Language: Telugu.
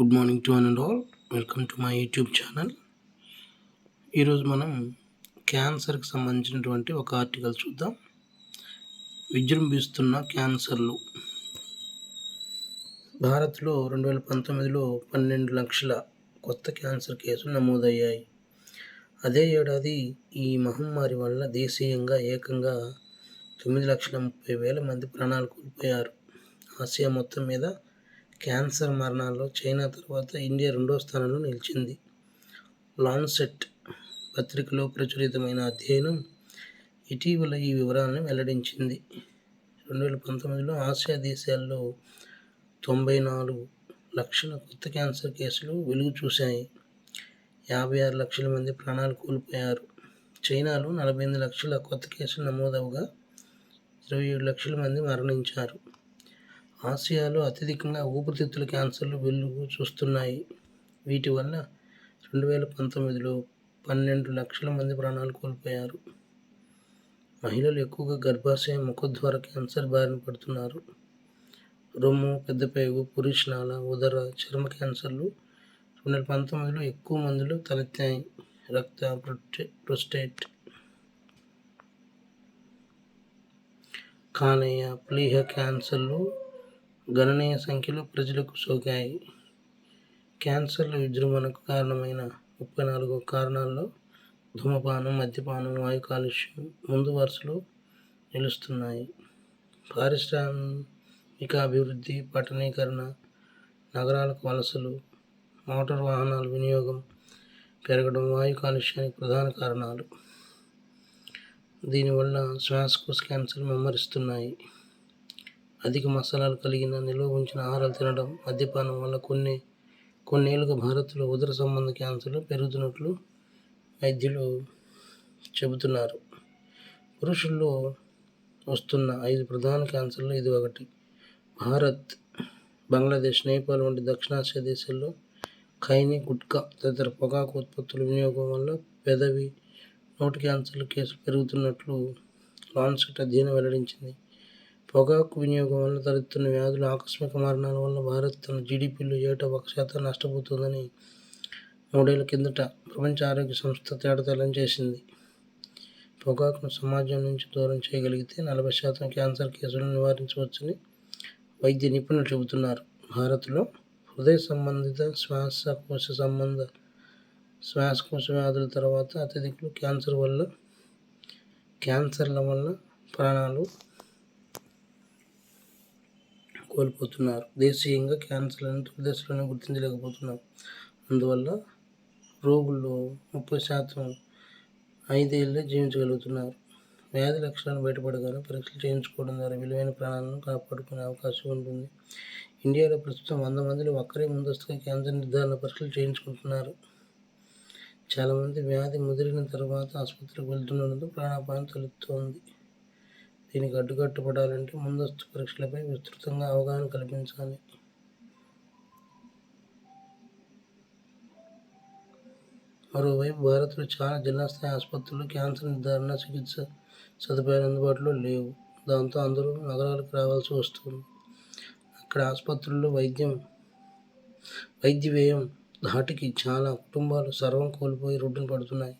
Good morning to one and all welcome to my YouTube channel ఈరోజు మనం క్యాన్సర్కి సంబంధించినటువంటి ఒక ఆర్టికల్ చూద్దాం. విజృంభిస్తున్న క్యాన్సర్లు భారత్లో రెండు వేల పంతొమ్మిదిలో పన్నెండు లక్షల కొత్త క్యాన్సర్ కేసులు నమోదయ్యాయి. అదే ఏడాది ఈ మహమ్మారి వల్ల దేశీయంగా ఏకంగా తొమ్మిది లక్షల ముప్పై వేల మంది ప్రాణాలు కోల్పోయారు. ఆసియా మొత్తం మీద క్యాన్సర్ మరణాల్లో చైనా తర్వాత ఇండియా రెండో స్థానంలో నిలిచింది. లాన్సెట్ పత్రికలో ప్రచురితమైన అధ్యయనం ఇటీవల ఈ వివరాలను వెల్లడించింది. రెండు వేల పంతొమ్మిదిలో ఆసియా దేశాల్లో తొంభై నాలుగు లక్షల కొత్త క్యాన్సర్ కేసులు వెలుగు చూశాయి. యాభై ఆరు లక్షల మంది ప్రాణాలు కోల్పోయారు. చైనాలో నలభై ఎనిమిది లక్షల కొత్త కేసులు నమోదవగా ఇరవై ఏడు లక్షల మంది మరణించారు. ఆసియాలో అత్యధికంగా ఊపిరితిత్తుల క్యాన్సర్లు వెలుగు చూస్తున్నాయి. వీటి వల్ల రెండు వేల పంతొమ్మిదిలో పన్నెండు లక్షల మంది ప్రాణాలు కోల్పోయారు. మహిళలు ఎక్కువగా గర్భాశయ ముఖద్వార క్యాన్సర్ బారిన పడుతున్నారు. రొమ్ము పెద్దపేగు పురుషనాల ఉదర చర్మ క్యాన్సర్లు రెండు వేల పంతొమ్మిదిలో ఎక్కువ మందులు తలెత్తాయి. రక్త ప్రొస్టేట్ కానయ్య ప్లీహ క్యాన్సర్లు గణనీయ సంఖ్యలో ప్రజలకు సోకాయి. క్యాన్సర్ల విజృంభణకు కారణమైన ముప్పై నాలుగు కారణాల్లో ధూమపానం మద్యపానం వాయు కాలుష్యం ముందు వరుసలో నిలుస్తున్నాయి. పారిశ్రామిక అభివృద్ధి పట్టణీకరణ నగరాలకు వలసలు మోటార్ వాహనాల వినియోగం పెరగడం వాయు కాలుష్యానికి ప్రధాన కారణాలు. దీనివల్ల శ్వాసకోశ క్యాన్సర్ మెమ్మరిస్తున్నాయి. అధిక మసాలాలు కలిగిన నిల్వ ఉంచిన ఆహారాలు తినడం మద్యపానం వల్ల కొన్ని కొన్నేళ్ళుగా భారత్లో ఉదర సంబంధ క్యాన్సర్లు పెరుగుతున్నట్లు వైద్యులు చెబుతున్నారు. పురుషుల్లో వస్తున్న ఐదు ప్రధాన క్యాన్సర్లు ఇది ఒకటి. భారత్ బంగ్లాదేశ్ నేపాల్ వంటి దక్షిణాసియా దేశాల్లో ఖైని గుట్కా తదితర పొగాకు ఉత్పత్తుల వినియోగం వల్ల పెదవి నోటి క్యాన్సర్ల కేసులు పెరుగుతున్నట్లు లాన్సెట్ అధ్యయనం వెల్లడించింది. పొగాకు వినియోగం వల్ల తలెత్తున్న వ్యాధులు ఆకస్మిక మరణాల వల్ల భారత్ తన జీడిపిలో ఏటా ఒక శాతం నష్టపోతుందని మూడేళ్ళ కిందట ప్రపంచ ఆరోగ్య సంస్థ తేడతలం చేసింది. పొగాకును సమాజం నుంచి దూరం చేయగలిగితే నలభై శాతం క్యాన్సర్ కేసులను నివారించవచ్చని వైద్య నిపుణులు చెబుతున్నారు. భారత్లో హృదయ సంబంధిత శ్వాసకోశ సంబంధ శ్వాసకోశ వ్యాధుల తర్వాత అత్యధికులు క్యాన్సర్ వల్ల క్యాన్సర్ల వల్ల ప్రాణాలు కోల్పోతున్నారు. దేశీయంగా క్యాన్సర్లను తొలి గుర్తించలేకపోతున్నారు అందువల్ల రోగుల్లో ముప్పై శాతం ఐదేళ్ళే జీవించగలుగుతున్నారు. వ్యాధి లక్షణాలు బయటపడగానే పరీక్షలు చేయించుకోవడం ద్వారా విలువైన ప్రాణాలను కాపాడుకునే అవకాశం ఉంటుంది. ఇండియాలో ప్రస్తుతం వంద మందిలో ఒక్కరే ముందస్తుగా క్యాన్సర్ నిర్ధారణ పరీక్షలు చేయించుకుంటున్నారు. చాలామంది వ్యాధి ముదిరిన తర్వాత ఆసుపత్రికి వెళ్తుండడంతో ప్రాణాపాయం తలెత్తుతోంది. దీనికి అడ్డుకట్టపడాలంటే ముందస్తు పరీక్షలపై విస్తృతంగా అవగాహన కల్పించాలి. మరోవైపు భారత్లో చాలా జిల్లా స్థాయి ఆసుపత్రులు క్యాన్సర్ నిర్ధారణ చికిత్స సదుపాయాలు అందుబాటులో లేవు. దాంతో అందరూ నగరాలకు రావాల్సి వస్తుంది. అక్కడ ఆసుపత్రుల్లో వైద్యం వైద్య వ్యయం ధాటికి చాలా కుటుంబాలు సర్వం కోల్పోయి రోడ్డున పడుతున్నాయి.